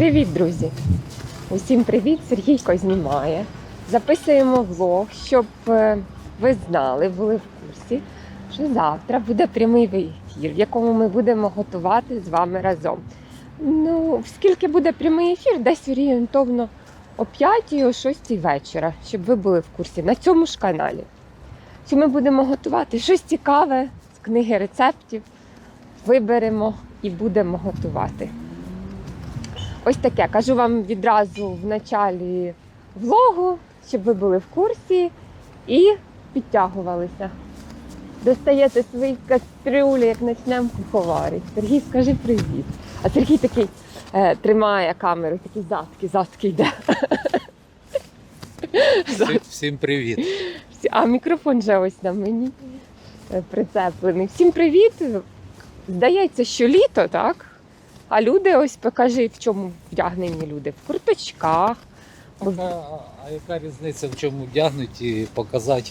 Привіт, друзі! Усім привіт! Сергійко знімає. Записуємо влог, щоб е, ви знали, були в курсі, що завтра буде прямий ефір, в якому ми будемо готувати з вами разом. Ну, скільки буде прямий ефір, десь орієнтовно о 5 о 6 вечора, щоб ви були в курсі на цьому ж каналі. Що ми будемо готувати щось цікаве з книги рецептів. Виберемо і будемо готувати. Ось таке. Кажу вам відразу в началі влогу, щоб ви були в курсі і підтягувалися. Достаєте свої кастрюлі, як почнемо куховарити. Сергій, скажи привіт. А Сергій такий е, тримає камеру, такий задки, задки йде. Всім, всім привіт. А мікрофон же ось на мені е, прицеплений. Всім привіт! Здається, що літо, так? А люди, ось покажи, в чому вдягнені люди. В курточках. А, а яка різниця в чому вдягнуть і показати,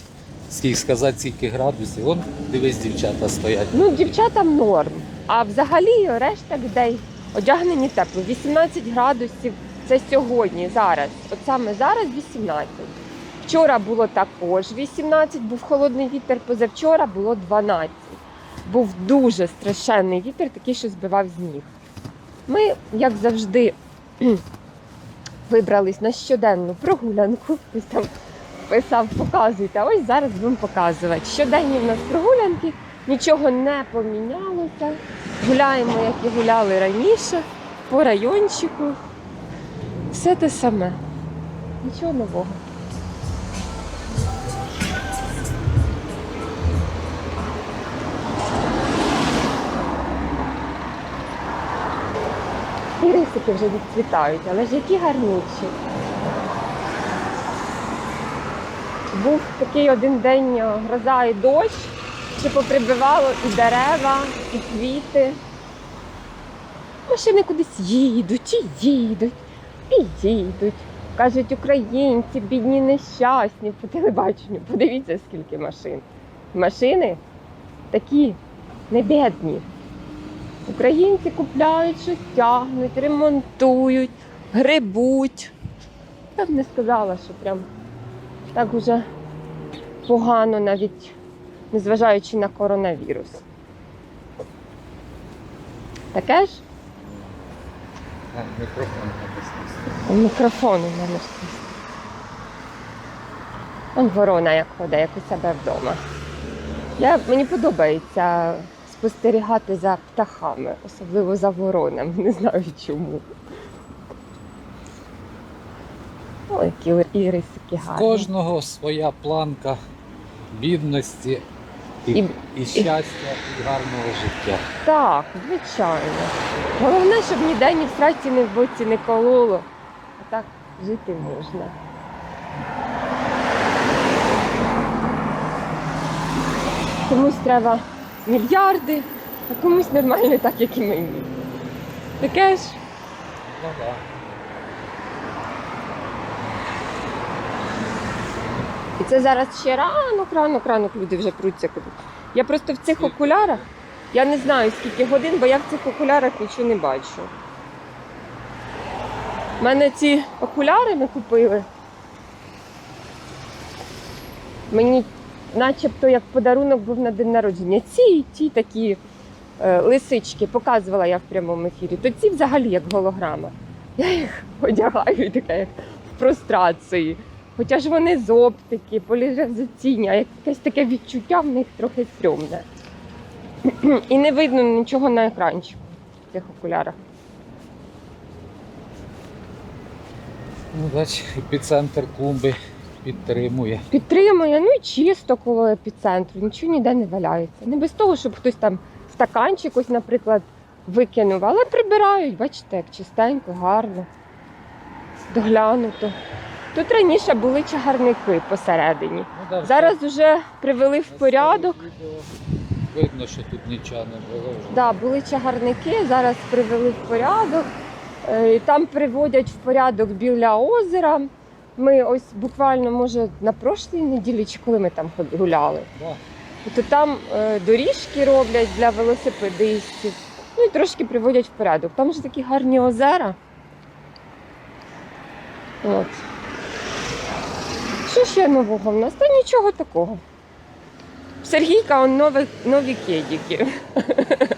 скільки сказати, скільки градусів? Вон дивись, дівчата стоять. Ну, дівчатам норм. А взагалі решта людей одягнені тепло. 18 градусів це сьогодні, зараз. От саме зараз 18. Вчора було також 18, був холодний вітер, позавчора було 12. Був дуже страшенний вітер, такий, що збивав з ніг. Ми, як завжди, вибрались на щоденну прогулянку. Ось там писав, показуйте. А ось зараз будемо показувати. Щоденні в нас прогулянки, нічого не помінялося. Гуляємо, як і гуляли раніше, по райончику. Все те саме. Нічого нового. І рисики вже відцвітають, але ж які гарнючі. Був такий один день гроза і дощ, що поприбивало і дерева, і квіти. Машини кудись їдуть, і їдуть, і їдуть. Кажуть, українці, бідні, нещасні по телебаченню. Подивіться, скільки машин. Машини такі не бідні. Українці купляють щось тягнуть, ремонтують, грибуть. Я б не сказала, що прям так уже погано, навіть незважаючи на коронавірус. Таке ж мікрофон написано. мікрофон у мене. Он ворона як ходить, як у себе вдома. Я, мені подобається спостерігати за птахами, особливо за воронами. Не знаю чому. Ой, які ірисики гарні. кожного своя планка бідності і, І- і, щастя, і гарного життя. Так, звичайно. Головне, щоб ніде ні в сраці, ні в боці не кололо. А так жити можна. Комусь треба мільярди, а комусь нормально так, як і мені. Таке ж. Ну, да. І це зараз ще ранок, ранок, ранок люди вже пруться кудись. Я просто в цих окулярах, я не знаю скільки годин, бо я в цих окулярах нічого не бачу. У мене ці окуляри ми купили. Мені начебто як подарунок був на день народження. Ці ті такі е, лисички показувала я в прямому ефірі. То ці взагалі як голограма. Я їх одягаю і така як в прострації. Хоча ж вони з оптики, поляризаційні, а якесь таке відчуття в них трохи стрьомне. І не видно нічого на екранчику в цих окулярах. Ну, бач, епіцентр клумби підтримує. Підтримує, ну і чисто коло епіцентру, нічого ніде не валяється. Не без того, щоб хтось там стаканчик ось, наприклад, викинув, але прибирають, бачите, як чистенько, гарно, доглянуто. Тут раніше були чагарники посередині. Ну, да, Зараз вже привели в порядок. Видно, що тут нічого не було вже. Да, були чагарники, зараз привели в порядок. Е, Там приводять в порядок біля озера. Ми ось буквально, може, на прошлій неділі, чи коли ми там гуляли, то там е, доріжки роблять для велосипедистів. Ну і трошки приводять в порядок. Там ж такі гарні озера. От. Що ще нового в нас? Та нічого такого. Сергійка он нові, нові кедики.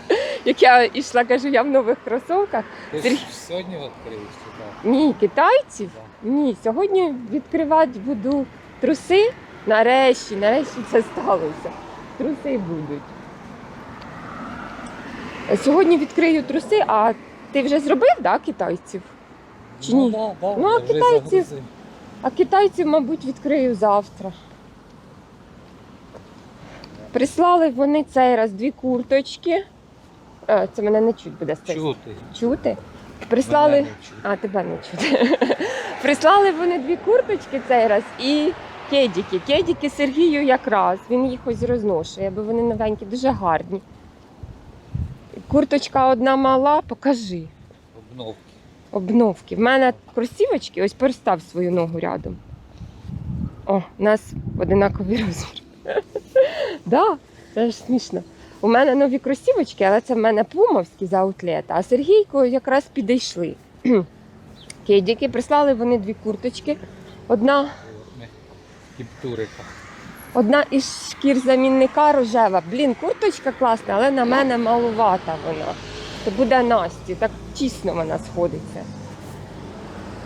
Як я йшла, кажу, я в нових кросовках. Ти ж сьогодні відкрив сюди? Ні, китайців. Ні, сьогодні відкривати буду труси. Нарешті, нарешті це сталося. Труси будуть. Сьогодні відкрию труси, а ти вже зробив, да, китайців? Чи ні? Ну, да, да, Ну, а я вже китайці- загрузив. А китайців, мабуть, відкрию завтра. Прислали вони цей раз дві курточки. А, це мене не чуть буде стати. Чути. Чути? Прислали. Мене не чути. А, тебе не чути. Прислали вони дві курточки цей раз і кедики. Кедики Сергію якраз. Він їх ось розношує, бо вони новенькі, дуже гарні. Курточка одна мала, покажи. Обновки. Обновки. В мене кросівочки, ось перестав свою ногу рядом. О, у нас одинаковий розмір. Да, це ж смішно. У мене нові кросівочки, але це в мене пумовські з аутлета, а Сергійко якраз підійшли. Кедики, прислали вони дві курточки. Одна, Кіптурика. одна із шкір замінника рожева. Блін, курточка класна, але на мене малувата вона. То буде Насті, так тісно вона сходиться.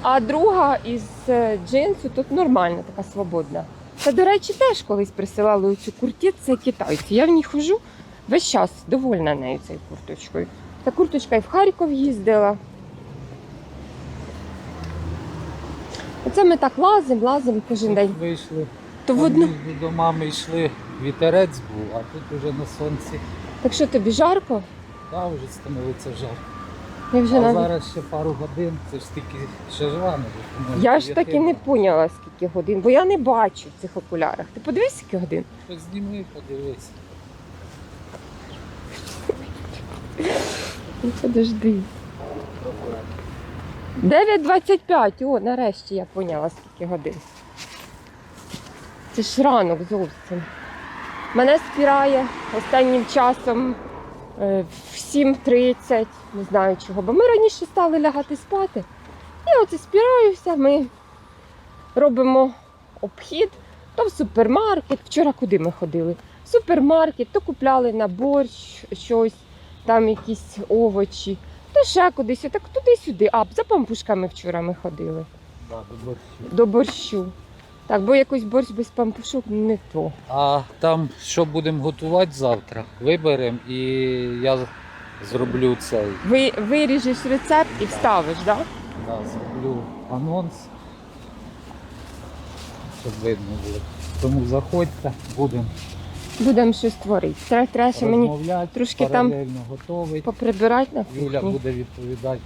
А друга із е, джинсу тут нормальна, така свободна. Та, до речі, теж колись присилали цю куртку, це китайці. Я в ній хожу весь час довольна нею цією курточкою. Та курточка і в Харків їздила. Оце ми так лазимо, лазимо кожен день. Вийшли. То в одну. До мами йшли, вітерець був, а тут уже на сонці. Так що тобі жарко? Та вже становиться жар. Я вже А навіть... зараз ще пару годин, це ж тільки ще ж рано. вже, Я ж таки не дев'яти. поняла, скільки годин, бо я не бачу в цих окулярах. Ти подивись, скільки годин? Зніми, подивись. Ну, подожди. 9.25. О, нарешті я поняла, скільки годин. Це ж ранок зовсім. Мене спірає останнім часом е, в 7.30, не знаю чого, бо ми раніше стали лягати спати. І оце спіраюся, ми робимо обхід, то в супермаркет. Вчора куди ми ходили? В супермаркет, то купляли на борщ щось, там якісь овочі, то ще кудись, так туди-сюди. А за пампушками вчора ми ходили Да, до борщу. до борщу. Так, бо якось борщ без пампушок не то. А там що будемо готувати завтра? Виберемо і я зроблю цей. Ви виріжеш рецепт і вставиш, так? Да? Да, зроблю анонс. Щоб видно було. Тому заходьте, будемо Будемо щось творити. Треба, треба ще мені трошки там паралельно готовить. поприбирати на Юля кухні. буде відповідати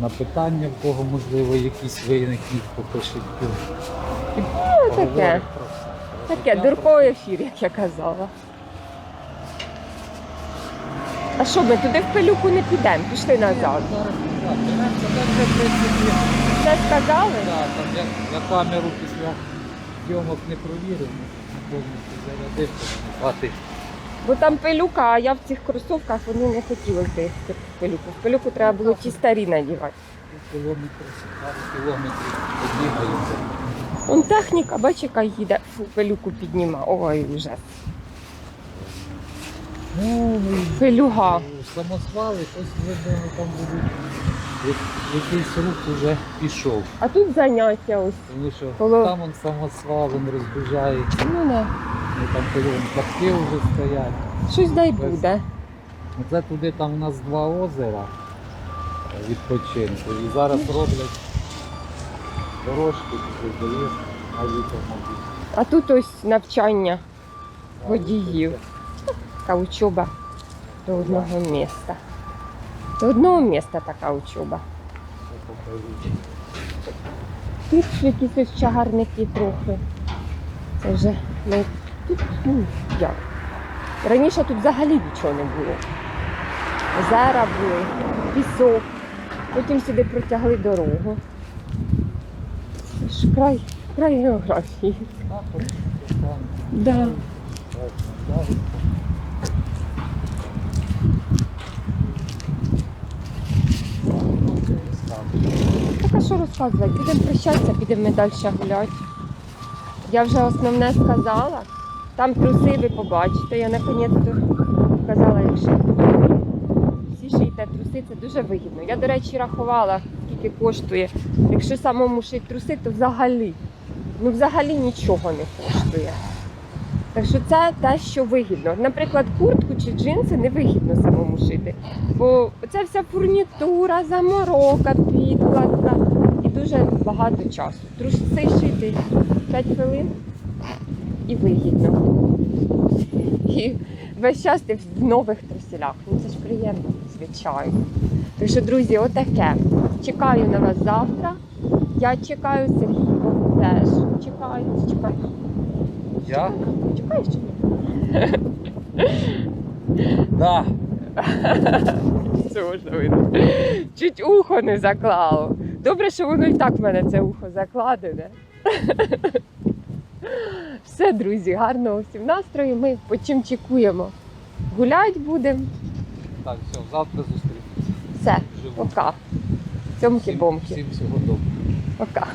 на питання, в кого можливо якісь виникнуть, попишіть. Ну, таке. Таке дурковий ефір, як я казала. А що, ми туди в пилюку не підемо, пішли назад. Все сказали? Там я, камеру після зйомок не провірив, не повністю Бо там пилюка, а я в цих кросовках вони не хотіли здається в пилюку. В пилюку треба було ті старі надівати. Он техніка, бач, яка їде, фу, пилюку підніма. Ой. Ну, Пилюга. самосвали, щось видно, там будуть. як- Якийсь рух вже пішов. А тут заняття ось. Тому що Коло- там он самосвал, він розбіжається. Ну не. Там вон вже стоять. Щось дай Без- буде. Це туди там у нас два озера відпочинку. І зараз роблять дорожки туди доїзд на вітер. А тут ось навчання водіїв. Така учоба до одного міста. До одного міста така учоба. Тут якісь ось чагарники трохи. Це вже ми тут, ну, як. Раніше тут взагалі нічого не було. Озера були, пісок. Потім сюди протягли дорогу. Це ж край, край географії. Да. Так а що розказувати? Підемо прощатися, підемо ми далі гуляти. Я вже основне сказала. Там труси ви побачите. Я наконець-то казала, якщо всі шиєте труси, це дуже вигідно. Я, до речі, рахувала, скільки коштує. Якщо самому шити труси, то взагалі, ну взагалі нічого не коштує. Так що це те, що вигідно. Наприклад, куртку чи джинси не вигідно самому шити. Бо це вся фурнітура, заморока, підкладка і дуже багато часу. Труси шити 5 хвилин і вигідно. І весь час ти в нових труселях. Ну це ж приємно, звичайно. Так що, друзі, отаке. Чекаю на вас завтра. Я чекаю Сергійко теж. Чекаю, чекаю. Я? Чекаєш чи ні? Да. Це можна видно. Чуть ухо не заклало. Добре, що воно і так в мене це ухо закладене. Все, друзі, гарного всім настрою. Ми почимчикуємо. Гулять будемо. Так, все, завтра зустрінемося. Все, Живу. пока. Цьомки-бомки. Всім всього доброго. Пока.